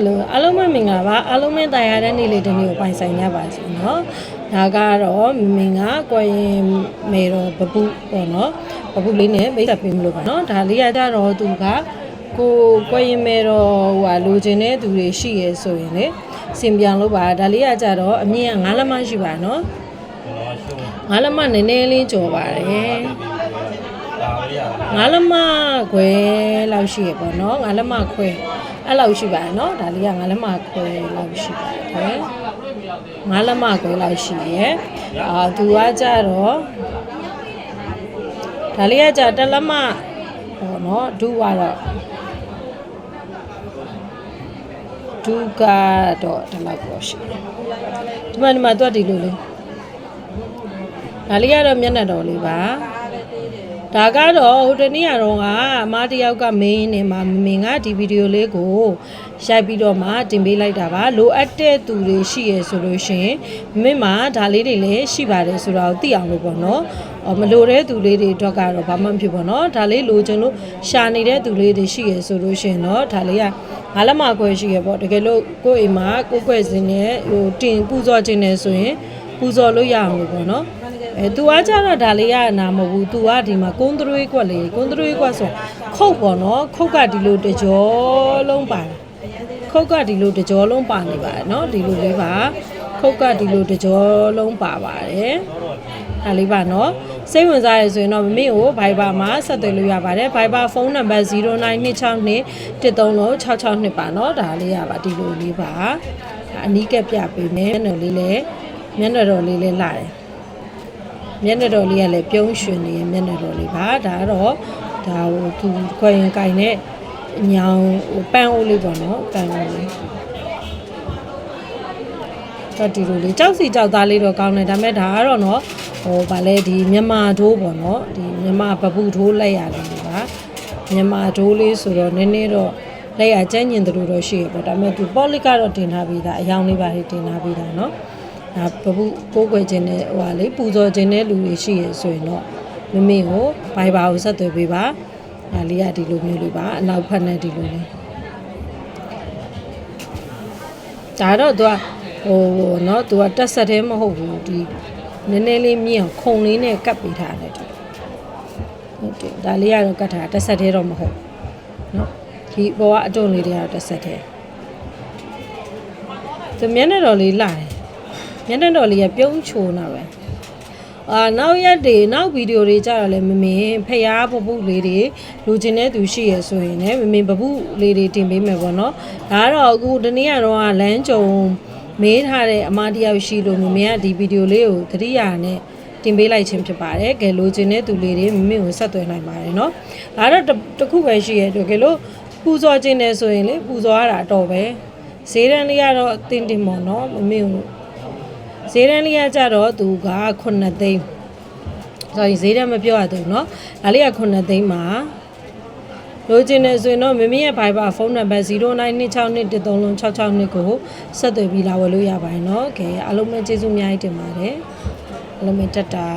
အလုံးအလုံးမမင်္ဂလာပါအလုံးမင်းတရားတဲ့နေ့လေးတစ်နေ့ကိုပိုင်ဆိုင်ရပါစေနော်ဒါကတော့မမင်္ဂကွယ်ရင်မေတော်ပပုပေါ့နော်ပပုလေးနဲ့မိတ်ဆက်ပေးမလို့ပါနော်ဒါလေးရကြတော့သူကကိုကွယ်ရင်မေတော်ဟိုဟာလိုချင်တဲ့သူတွေရှိရဲဆိုရင်လေစင်ပြန်လို့ပါဒါလေးရကြတော့အမြင့်ကငါးလက်မရှိပါနော်ငါးလက်မနည်းနည်းလေးကြော်ပါတယ်ငါးလက်မခွဲလောက်ရှိရပေါ့နော်ငါးလက်မခွဲ အဲ့လောက်ရှိပါတယ်နော်ဒါလေးကငါလက်မခွဲလောက်ရှိပါတယ်ငါလက်မခွဲလောက်ရှိရယ်အာသူကကြတော့ဒါလေးကကြတလက်မဟောနော်ဒူကတော့ဒူကတော့ဒီလောက်ပေါ့ရှိတယ်ဒီမှာဒီမှာသူကဒီလိုလေးဒါလေးကတော့မျက်နှာတော်လေးပါ ဒါကတော့ဟိုတနေ့ကတော့ကအမတယောက်ကမင်းနဲ့မှာမင်းကဒီဗီဒီယိုလေးကိုရိုက်ပြီးတော့မှတင်ပေးလိုက်တာပါလိုအပ်တဲ့သူတွေရှိရဆိုလို့ရှိရင်မင်းမှာဒါလေးတွေလည်းရှိပါတယ်ဆိုတော့သိအောင်လို့ပေါ့နော်အော်မလိုတဲ့သူလေးတွေအတွက်ကတော့ဘာမှမဖြစ်ပါတော့ဒါလေးလိုချင်လို့ရှာနေတဲ့သူလေးတွေရှိရဆိုလို့ရှိရင်တော့ဒါလေးကငါလက်မခွဲရှိရပေါ့တကယ်လို့ကိုယ့်အိမ်မှာကိုယ့်ခွဲစင်းနဲ့ဟိုတင်ပူဇော်ခြင်းနဲ့ဆိုရင်ပူဇော်လို့ရအောင်လို့ပေါ့နော် အဲသူကကြတော့ဒါလေးရနာမဟုတ်ဘူးသူကဒီမှာကုန်းသွေးကွက်လေးကုန်းသွေးကွက်ဆိုခုတ်ပေါ့နော်ခုတ်ကဒီလိုတကြောလုံးပါခုတ်ကဒီလိုတကြောလုံးပါနေပါတယ်နော်ဒီလိုလေးပါခုတ်ကဒီလိုတကြောလုံးပါပါတယ်ဒါလေးပါနော်စိတ်ဝင်စားရဆိုရင်တော့မမေကို Viber မှာဆက်သွယ်လို့ရပါတယ် Viber ဖုန်းနံပါတ်0926213662ပါနော်ဒါလေးရပါဒီလိုလေးပါအနီးကပ်ပြပေးမယ်မျက်နှာလေးလည်းမျက်နှာတော်လေးလည်းလာတယ် မျက်နှာတော်လေးကလည်းပြုံးရွှင်နေမျက်နှာတော်လေးပါဒါကတော့ဒါဟိုသူခွဲရင်ကင်တဲ့ညောင်ဟိုပန်းအိုးလေးပေါ့နော်ပန်းအိုးလေးတော့ဒီလိုလေးကြောက်စီကြောက်သားလေးတော့ကောင်းတယ်ဒါပေမဲ့ဒါကတော့နော်ဟိုဗာလဲဒီမြန်မာဒိုးပေါ့နော်ဒီမြန်မာပပူဒိုးလက်ရတယ်လို့ပါမြန်မာဒိုးလေးဆိုတော့နည်းနည်းတော့လက်ရကျန်းကျင်တယ်လို့တော့ရှိရပေါ့ဒါပေမဲ့သူပေါ့လစ်ကတော့တင်ထားပြီးသားအယောင်လေးပါတင်ထားပြီးသားနော် ဒါပပူကိုးကွယ်ခြင်းနဲ့ဟိုဟာလေပူဇော်ခြင်းနဲ့လူတွေရှိရဆိုရင်တော့မမေကိုဘိုင်ဘာကိုဆက်သွယ်ပေးပါဒါလေးကဒီလိုမျိုးလေးပါအနောက်ဖက်နဲ့ဒီလိုလေးဒါတော့သူကဟိုเนาะသူကတက်ဆက်သေးမဟုတ်ဘူးဒီနည်းနည်းလေးမြင့်အောင်ခုံလေးနဲ့ကပ်ပေးထားတယ်ဒီဟုတ်တယ်ဒါလေးကတော့ကတ်ထားတက်ဆက်သေးတော့မဟုတ်เนาะဒီဘောကအတုံးလေးတွေကတော့တက်ဆက်သေးသူမျက်နှာတော်လေးလာတယ် မျက်နှာတော်လေးကပြုံးချိုးနေပဲအာနောက်ရက်တွေနောက်ဗီဒီယိုတွေကြတော့လေမမင်းဖျားပပုလေးတွေလူချင်းတဲ့သူရှိရဆိုရင်လည်းမမင်းပပုလေးတွေတင်ပေးမယ်ပေါ့နော်ဒါကတော့အခုတနေ့ကတော့လမ်းကြုံမေးထားတဲ့အမတယောက်ရှိလို့မမင်းကဒီဗီဒီယိုလေးကိုသတိရနဲ့တင်ပေးလိုက်ခြင်းဖြစ်ပါတယ်။ကဲလိုချင်တဲ့သူလေးတွေမိမိကိုဆက်သွယ်နိုင်ပါတယ်နော်။ဒါတော့တစ်ခုပဲရှိရဲ့တကယ်လို့ပူဇော်ခြင်းနဲ့ဆိုရင်လေပူဇော်ရတာတော့ပဲ။ဈေးတန်းလေးကတော့တင်းတင်းမော်နော်မမေကို ဈေးတန်းလေးကကြတော့သူက9သိန်း။ဆိုရင်ဈေးတန်းမပြောရသေးဘူးနော်။ဒါလေးက9သိန်းမှာလိုချင်နေဆိုရင်တော့မမင်းရဲ့ Viber ဖုန်းနံပါတ်0926133662ကိုဆက်သွယ်ပြီးလာဝယ်လို့ရပါတယ်เนาะ။ကဲအားလုံးပဲကျေးဇူးအများကြီးတင်ပါတယ်။အားလုံးပဲတက်တာ